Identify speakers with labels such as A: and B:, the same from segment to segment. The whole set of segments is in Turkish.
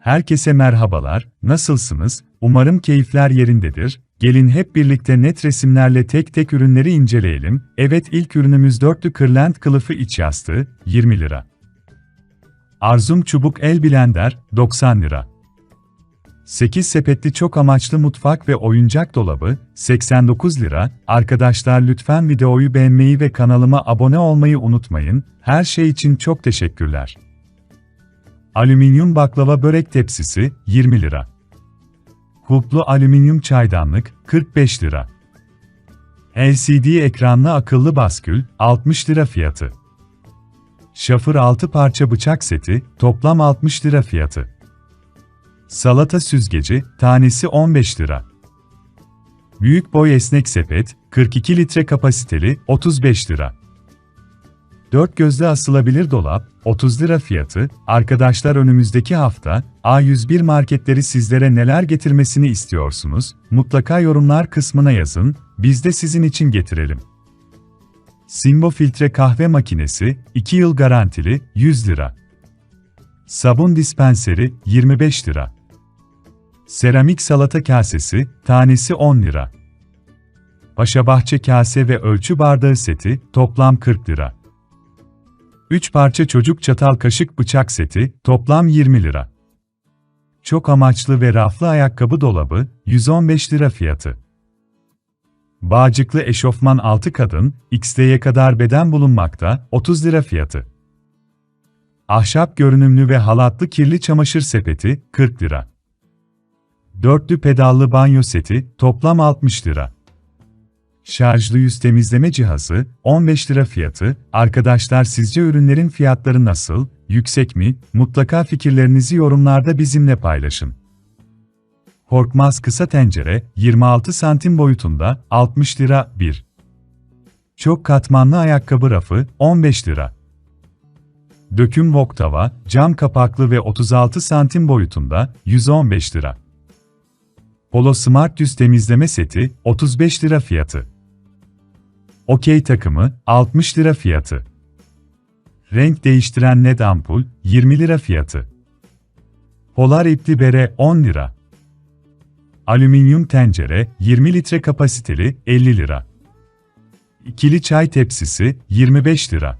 A: Herkese merhabalar, nasılsınız? Umarım keyifler yerindedir. Gelin hep birlikte net resimlerle tek tek ürünleri inceleyelim. Evet ilk ürünümüz dörtlü kırlent kılıfı iç yastığı, 20 lira. Arzum çubuk el blender, 90 lira. 8 sepetli çok amaçlı mutfak ve oyuncak dolabı, 89 lira. Arkadaşlar lütfen videoyu beğenmeyi ve kanalıma abone olmayı unutmayın. Her şey için çok teşekkürler. Alüminyum baklava börek tepsisi, 20 lira. Kulplu alüminyum çaydanlık, 45 lira. LCD ekranlı akıllı baskül, 60 lira fiyatı. Şafır 6 parça bıçak seti, toplam 60 lira fiyatı. Salata süzgeci, tanesi 15 lira. Büyük boy esnek sepet, 42 litre kapasiteli, 35 lira. 4 gözle asılabilir dolap, 30 lira fiyatı. Arkadaşlar önümüzdeki hafta A101 marketleri sizlere neler getirmesini istiyorsunuz? Mutlaka yorumlar kısmına yazın, biz de sizin için getirelim. Simbo filtre kahve makinesi, 2 yıl garantili, 100 lira. Sabun dispenseri, 25 lira. Seramik salata kasesi, tanesi 10 lira. Paşabahçe kase ve ölçü bardağı seti, toplam 40 lira. 3 parça çocuk çatal kaşık bıçak seti, toplam 20 lira. Çok amaçlı ve raflı ayakkabı dolabı, 115 lira fiyatı. Bağcıklı eşofman 6 kadın, XL'ye kadar beden bulunmakta, 30 lira fiyatı. Ahşap görünümlü ve halatlı kirli çamaşır sepeti, 40 lira. Dörtlü pedallı banyo seti, toplam 60 lira. Şarjlı yüz temizleme cihazı, 15 lira fiyatı. Arkadaşlar sizce ürünlerin fiyatları nasıl, yüksek mi? Mutlaka fikirlerinizi yorumlarda bizimle paylaşın. Korkmaz kısa tencere, 26 santim boyutunda, 60 lira 1. Çok katmanlı ayakkabı rafı, 15 lira. Döküm wok tava, cam kapaklı ve 36 santim boyutunda, 115 lira. Polo Smart yüz temizleme seti, 35 lira fiyatı. Okey takımı, 60 lira fiyatı. Renk değiştiren led ampul, 20 lira fiyatı. Polar ipli bere, 10 lira. Alüminyum tencere, 20 litre kapasiteli, 50 lira. İkili çay tepsisi, 25 lira.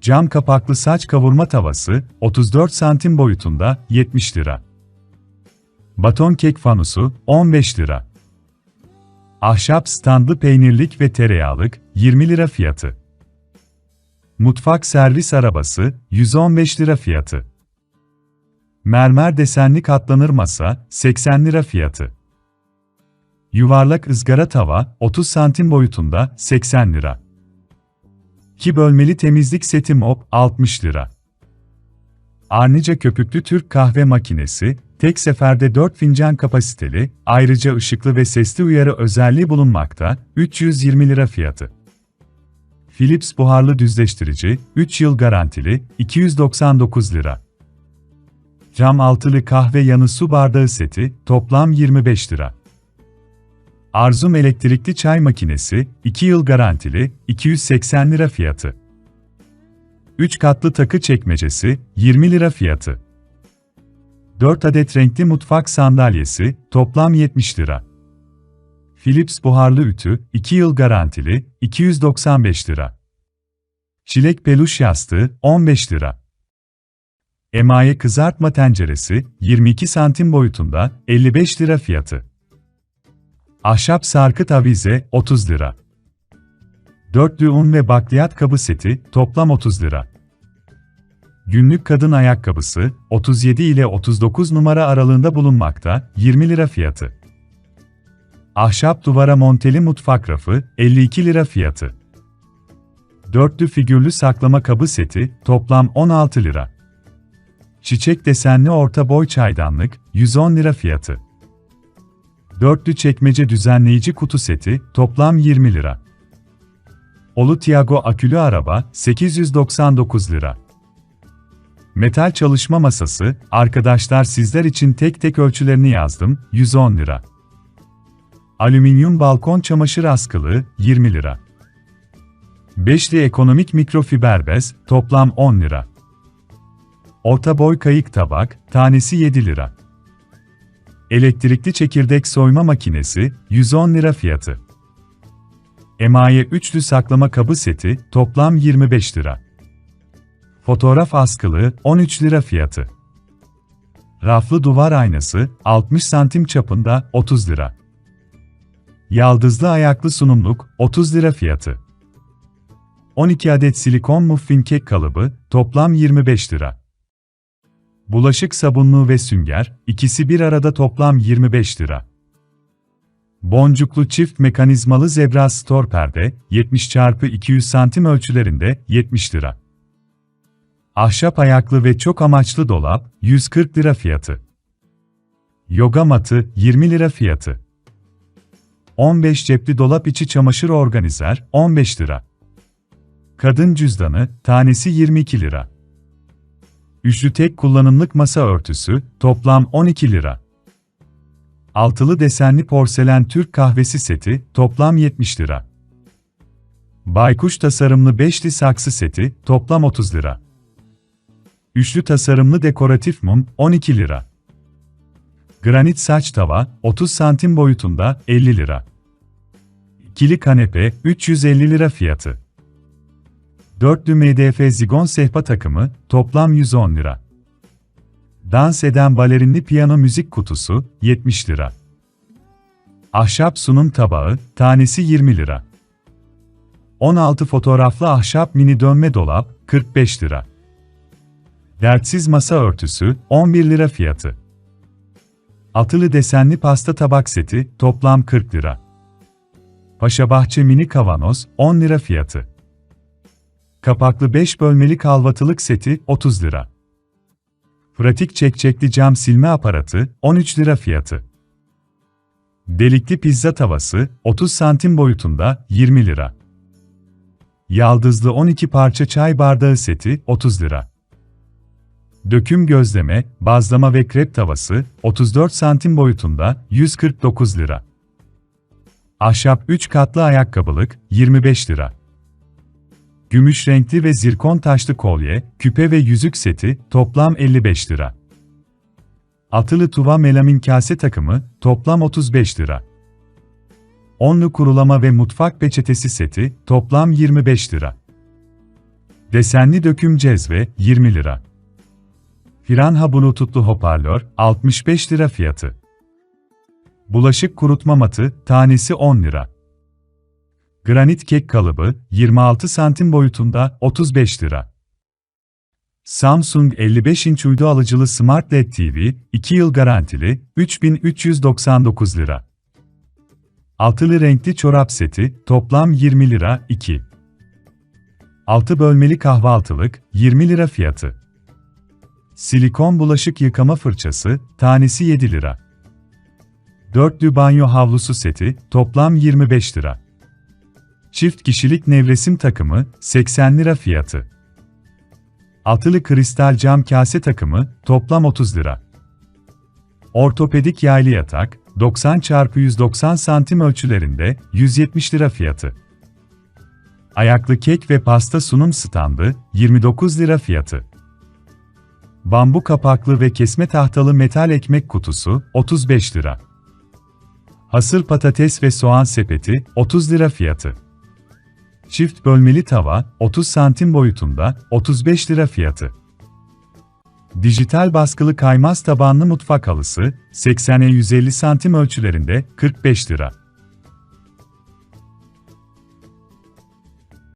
A: Cam kapaklı saç kavurma tavası, 34 santim boyutunda, 70 lira. Baton kek fanusu, 15 lira. Ahşap standlı peynirlik ve tereyağlık, 20 lira fiyatı. Mutfak servis arabası, 115 lira fiyatı. Mermer desenli katlanır masa, 80 lira fiyatı. Yuvarlak ızgara tava, 30 santim boyutunda, 80 lira. 2 bölmeli temizlik seti mop, 60 lira. Arnica köpüklü Türk kahve makinesi, tek seferde 4 fincan kapasiteli, ayrıca ışıklı ve sesli uyarı özelliği bulunmakta, 320 lira fiyatı. Philips buharlı düzleştirici, 3 yıl garantili, 299 lira. Cam altılı kahve yanı su bardağı seti, toplam 25 lira. Arzum elektrikli çay makinesi, 2 yıl garantili, 280 lira fiyatı. 3 katlı takı çekmecesi, 20 lira fiyatı. 4 adet renkli mutfak sandalyesi, toplam 70 lira. Philips buharlı ütü, 2 yıl garantili, 295 lira. Çilek peluş yastığı, 15 lira. Emaye kızartma tenceresi, 22 santim boyutunda, 55 lira fiyatı. Ahşap sarkıt avize, 30 lira. Dörtlü un ve bakliyat kabı seti, toplam 30 lira. Günlük kadın ayakkabısı, 37 ile 39 numara aralığında bulunmakta, 20 lira fiyatı. Ahşap duvara monteli mutfak rafı, 52 lira fiyatı. Dörtlü figürlü saklama kabı seti, toplam 16 lira. Çiçek desenli orta boy çaydanlık, 110 lira fiyatı. Dörtlü çekmece düzenleyici kutu seti, toplam 20 lira. Olu Tiago akülü araba, 899 lira. Metal çalışma masası, arkadaşlar sizler için tek tek ölçülerini yazdım, 110 lira. Alüminyum balkon çamaşır askılığı, 20 lira. Beşli ekonomik mikrofiber bez, toplam 10 lira. Orta boy kayık tabak, tanesi 7 lira. Elektrikli çekirdek soyma makinesi, 110 lira fiyatı. Emaye üçlü saklama kabı seti, toplam 25 lira. Fotoğraf askılı, 13 lira fiyatı. Raflı duvar aynası, 60 santim çapında, 30 lira. Yaldızlı ayaklı sunumluk, 30 lira fiyatı. 12 adet silikon muffin kek kalıbı, toplam 25 lira. Bulaşık sabunluğu ve sünger, ikisi bir arada toplam 25 lira. Boncuklu çift mekanizmalı zebra store perde, 70 x 200 santim ölçülerinde, 70 lira. Ahşap ayaklı ve çok amaçlı dolap, 140 lira fiyatı. Yoga matı, 20 lira fiyatı. 15 cepli dolap içi çamaşır organizer, 15 lira. Kadın cüzdanı, tanesi 22 lira. Üçlü tek kullanımlık masa örtüsü, toplam 12 lira. Altılı desenli porselen Türk kahvesi seti, toplam 70 lira. Baykuş tasarımlı beşli saksı seti, toplam 30 lira. Üçlü tasarımlı dekoratif mum, 12 lira. Granit saç tava, 30 santim boyutunda, 50 lira. İkili kanepe, 350 lira fiyatı. Dörtlü MDF zigon sehpa takımı, toplam 110 lira. Dans eden balerinli piyano müzik kutusu, 70 lira. Ahşap sunum tabağı, tanesi 20 lira. 16 fotoğraflı ahşap mini dönme dolap, 45 lira. Dertsiz masa örtüsü, 11 lira fiyatı. Atılı desenli pasta tabak seti, toplam 40 lira. Paşabahçe mini kavanoz, 10 lira fiyatı. Kapaklı 5 bölmeli kalvatılık seti, 30 lira. Pratik çekçekli cam silme aparatı, 13 lira fiyatı. Delikli pizza tavası, 30 santim boyutunda, 20 lira. Yaldızlı 12 parça çay bardağı seti, 30 lira. Döküm gözleme, bazlama ve krep tavası, 34 santim boyutunda, 149 lira. Ahşap 3 katlı ayakkabılık, 25 lira. Gümüş renkli ve zirkon taşlı kolye, küpe ve yüzük seti, toplam 55 lira. Atılı tuva melamin kase takımı, toplam 35 lira. Onlu kurulama ve mutfak peçetesi seti, toplam 25 lira. Desenli döküm cezve, 20 lira. Firanha bluetoothlu hoparlör, 65 lira fiyatı. Bulaşık kurutma matı, tanesi 10 lira. Granit kek kalıbı, 26 santim boyutunda, 35 lira. Samsung 55 inç uydu alıcılı Smart LED TV, 2 yıl garantili, 3399 lira. Altılı renkli çorap seti, toplam 20 lira, 2. 6 bölmeli kahvaltılık, 20 lira fiyatı. Silikon bulaşık yıkama fırçası, tanesi 7 lira. Dörtlü banyo havlusu seti, toplam 25 lira. Çift kişilik nevresim takımı, 80 lira fiyatı. Altılı kristal cam kase takımı, toplam 30 lira. Ortopedik yaylı yatak, 90 x 190 santim ölçülerinde, 170 lira fiyatı. Ayaklı kek ve pasta sunum standı, 29 lira fiyatı. Bambu kapaklı ve kesme tahtalı metal ekmek kutusu, 35 lira. Hasır patates ve soğan sepeti, 30 lira fiyatı. Çift bölmeli tava, 30 santim boyutunda, 35 lira fiyatı. Dijital baskılı kaymaz tabanlı mutfak halısı, 80'e 150 santim ölçülerinde, 45 lira.